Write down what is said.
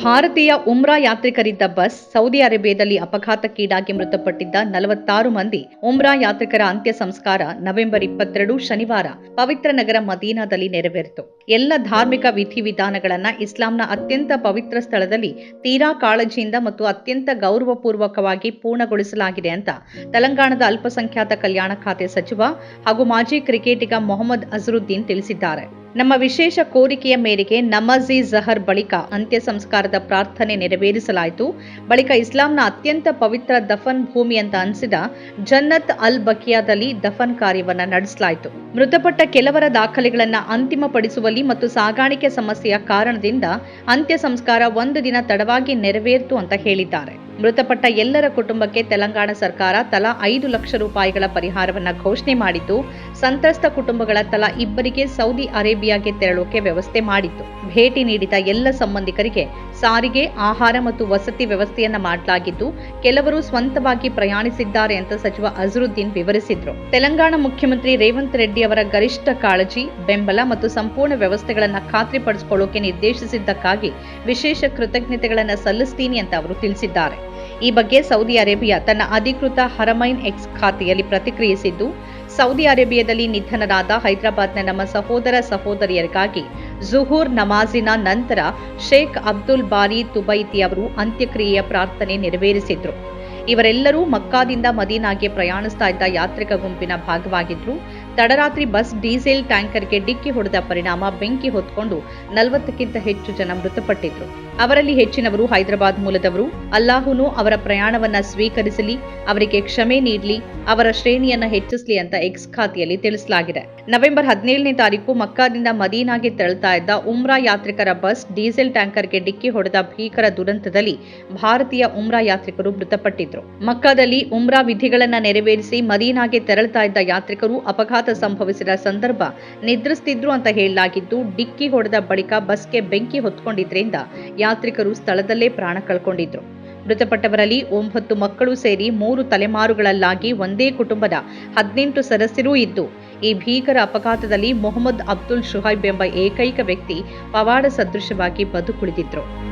ಭಾರತೀಯ Umra ಯಾತ್ರಿಕರಿದ್ದ bus Saudi ಅರೇಬಿಯಾದಲ್ಲಿ ಅಪಘಾತಕ್ಕೀಡಾಗಿ ಮೃತಪಟ್ಟಿದ್ದ ನಲವತ್ತಾರು ಮಂದಿ. ಉಮ್ರಾ ಯಾತ್ರಿಕರ ಅಂತ್ಯ ಸಂಸ್ಕಾರ ನವೆಂಬರ್ ಇಪ್ಪತ್ತೆರಡು ಶನಿವಾರ ಪವಿತ್ರ ನಗರ ಮದೀನಾದಲ್ಲಿ ನೆರವೇರಿತು. ಎಲ್ಲ ಧಾರ್ಮಿಕ ವಿಧಿವಿಧಾನಗಳನ್ನು ಇಸ್ಲಾಂನ ಅತ್ಯಂತ ಪವಿತ್ರ ಸ್ಥಳದಲ್ಲಿ ತೀರಾ ಕಾಳಜಿಯಿಂದ ಮತ್ತು ಅತ್ಯಂತ ಗೌರವಪೂರ್ವಕವಾಗಿ ಪೂರ್ಣಗೊಳಿಸಲಾಗಿದೆ ಅಂತ ತೆಲಂಗಾಣದ ಅಲ್ಪಸಂಖ್ಯಾತ ಕಲ್ಯಾಣ ಖಾತೆ ಸಚಿವ ಹಾಗೂ ಮಾಜಿ ಕ್ರಿಕೆಟಿಗ ಮೊಹಮ್ಮದ್ ಅಜರುದ್ದೀನ್ ತಿಳಿಸಿದ್ದಾರೆ. ನಮ್ಮ ವಿಶೇಷ ಕೋರಿಕೆಯ ಮೇರೆಗೆ ನಮಾಜಿ ಜಹರ್ ಬಳಿಕ ಅಂತ್ಯ ಸಂಸ್ಕಾರದ ಪ್ರಾರ್ಥನೆ ನೆರವೇರಿಸಲಾಯಿತು. ಬಳಿಕ ಇಸ್ಲಾಂನ ಅತ್ಯಂತ ಪವಿತ್ರ ದಫನ್ ಭೂಮಿ ಅಂತ ಅನಿಸಿದ ಜನ್ನತ್ ಅಲ್ ಬಕಿಯಾದಲ್ಲಿ ದಫನ್ ಕಾರ್ಯವನ್ನು ನಡೆಸಲಾಯಿತು. ಮೃತಪಟ್ಟ ಕೆಲವರ ದಾಖಲೆಗಳನ್ನು ಅಂತಿಮಪಡಿಸುವಲ್ಲಿ ಮತ್ತು ಸಾಗಾಣಿಕೆ ಸಮಸ್ಯೆಯ ಕಾರಣದಿಂದ ಅಂತ್ಯ ಸಂಸ್ಕಾರ ಒಂದು ದಿನ ತಡವಾಗಿ ನೆರವೇರಿತು ಅಂತ ಹೇಳಿದ್ದಾರೆ. ಮೃತಪಟ್ಟ ಎಲ್ಲರ ಕುಟುಂಬಕ್ಕೆ ತೆಲಂಗಾಣ ಸರ್ಕಾರ ತಲಾ ಐದು ಲಕ್ಷ ರೂಪಾಯಿಗಳ ಪರಿಹಾರವನ್ನ ಘೋಷಣೆ ಮಾಡಿದ್ದು ಸಂತ್ರಸ್ತ ಕುಟುಂಬಗಳ ತಲಾ ಇಬ್ಬರಿಗೆ ಸೌದಿ ಅರೇಬಿಯಾಗೆ ತೆರಳೋಕೆ ವ್ಯವಸ್ಥೆ ಮಾಡಿತ್ತು. ಭೇಟಿ ನೀಡಿದ ಎಲ್ಲ ಸಂಬಂಧಿಕರಿಗೆ ಸಾರಿಗೆ, ಆಹಾರ ಮತ್ತು ವಸತಿ ವ್ಯವಸ್ಥೆಯನ್ನ ಮಾಡಲಾಗಿದ್ದು, ಕೆಲವರು ಸ್ವಂತವಾಗಿ ಪ್ರಯಾಣಿಸಿದ್ದಾರೆ ಅಂತ ಸಚಿವ ಅಜರುದ್ದೀನ್ ವಿವರಿಸಿದ್ರು. ತೆಲಂಗಾಣ ಮುಖ್ಯಮಂತ್ರಿ ರೇವಂತ್ ರೆಡ್ಡಿ ಅವರ ಗರಿಷ್ಠ ಕಾಳಜಿ, ಬೆಂಬಲ ಮತ್ತು ಸಂಪೂರ್ಣ ವ್ಯವಸ್ಥೆಗಳನ್ನ ಖಾತ್ರಿಪಡಿಸಿಕೊಳ್ಳೋಕೆ ನಿರ್ದೇಶಿಸಿದ್ದಕ್ಕಾಗಿ ವಿಶೇಷ ಕೃತಜ್ಞತೆಗಳನ್ನು ಸಲ್ಲಿಸ್ತೀನಿ ಅಂತ ಅವರು ತಿಳಿಸಿದ್ದಾರೆ. ಈ ಬಗ್ಗೆ ಸೌದಿ ಅರೇಬಿಯಾ ತನ್ನ ಅಧಿಕೃತ ಹರಮೈನ್ ಎಕ್ಸ್ ಖಾತೆಯಲ್ಲಿ ಪ್ರತಿಕ್ರಿಯಿಸಿದ್ದು, ಸೌದಿ ಅರೇಬಿಯಾದಲ್ಲಿ ನಿಧನರಾದ ಹೈದರಾಬಾದ್ನ ನಮ್ಮ ಸಹೋದರ ಸಹೋದರಿಯರಿಗಾಗಿ ಜುಹೂರ್ ನಮಾಜಿನ ನಂತರ ಶೇಖ್ ಅಬ್ದುಲ್ ಬಾರಿ ತುಬೈತಿ ಅವರು ಅಂತ್ಯಕ್ರಿಯೆಯ ಪ್ರಾರ್ಥನೆ ನೆರವೇರಿಸಿದ್ರು. ಇವರೆಲ್ಲರೂ ಮಕ್ಕಾದಿಂದ ಮದೀನಾಗೆ ಪ್ರಯಾಣಿಸ್ತಾ ಇದ್ದ ಯಾತ್ರಿಕ ಗುಂಪಿನ ಭಾಗವಾಗಿದ್ರು. ತಡರಾತ್ರಿ ಬಸ್ ಡೀಸೆಲ್ ಟ್ಯಾಂಕರ್ಗೆ ಡಿಕ್ಕಿ ಹೊಡೆದ ಪರಿಣಾಮ ಬೆಂಕಿ ಹೊತ್ಕೊಂಡು ನಲವತ್ತಕ್ಕಿಂತ ಹೆಚ್ಚು ಜನ ಮೃತಪಟ್ಟಿದ್ರು. ಅವರಲ್ಲಿ ಹೆಚ್ಚಿನವರು ಹೈದರಾಬಾದ್ ಮೂಲದವರು. ಅಲ್ಲಾಹುನು ಅವರ ಪ್ರಯಾಣವನ್ನ ಸ್ವೀಕರಿಸಲಿ, ಅವರಿಗೆ ಕ್ಷಮೆ ನೀಡಲಿ, ಅವರ ಶ್ರೇಣಿಯನ್ನ ಹೆಚ್ಚಿಸಲಿ ಅಂತ ಎಕ್ಸ್ ಖಾತೆಯಲ್ಲಿ ತಿಳಿಸಲಾಗಿದೆ. ನವೆಂಬರ್ ಹದಿನೇಳನೇ ತಾರೀಕು ಮಕ್ಕಾದಿಂದ ಮದೀನಾಗೆ ತೆರಳುತ್ತಾ ಇದ್ದ ಉಮ್ರಾ ಯಾತ್ರಿಕರ ಬಸ್ ಡೀಸೆಲ್ ಟ್ಯಾಂಕರ್ಗೆ ಡಿಕ್ಕಿ ಹೊಡೆದ ಭೀಕರ ದುರಂತದಲ್ಲಿ ಭಾರತೀಯ ಉಮ್ರಾ ಯಾತ್ರಿಕರು ಮೃತಪಟ್ಟಿದ್ರು. ಮಕ್ಕಾದಲ್ಲಿ ಉಮ್ರಾ ವಿಧಿಗಳನ್ನ ನೆರವೇರಿಸಿ ಮದೀನಾಗೆ ತೆರಳುತ್ತಾ ಇದ್ದ ಯಾತ್ರಿಕರು ಅಪಘಾತ ಸಂಭವಿಸಿದ ಸಂದರ್ಭ ನಿದ್ರಿಸ್ತಿದ್ರು ಅಂತ ಹೇಳಲಾಗಿದ್ದು, ಡಿಕ್ಕಿ ಹೊಡೆದ ಬಳಿಕ ಬಸ್ಗೆ ಬೆಂಕಿ ಹೊತ್ಕೊಂಡಿದ್ರಿಂದ ಯಾತ್ರಿಕರು ಸ್ಥಳದಲ್ಲೇ ಪ್ರಾಣ ಕಳ್ಕೊಂಡಿದ್ರು. ಮೃತಪಟ್ಟವರಲ್ಲಿ ಒಂಬತ್ತು ಮಕ್ಕಳು ಸೇರಿ ಮೂರು ತಲೆಮಾರುಗಳಲ್ಲಾಗಿ ಒಂದೇ ಕುಟುಂಬದ ಹದಿನೆಂಟು ಸದಸ್ಯರೂ ಇದ್ದು, ಈ ಭೀಕರ ಅಪಘಾತದಲ್ಲಿ ಮೊಹಮ್ಮದ್ ಅಬ್ದುಲ್ ಶುಹೈಬ್ ಎಂಬ ಏಕೈಕ ವ್ಯಕ್ತಿ ಪವಾಡ ಸದೃಶವಾಗಿ ಬದುಕುಳಿದಿದ್ರು.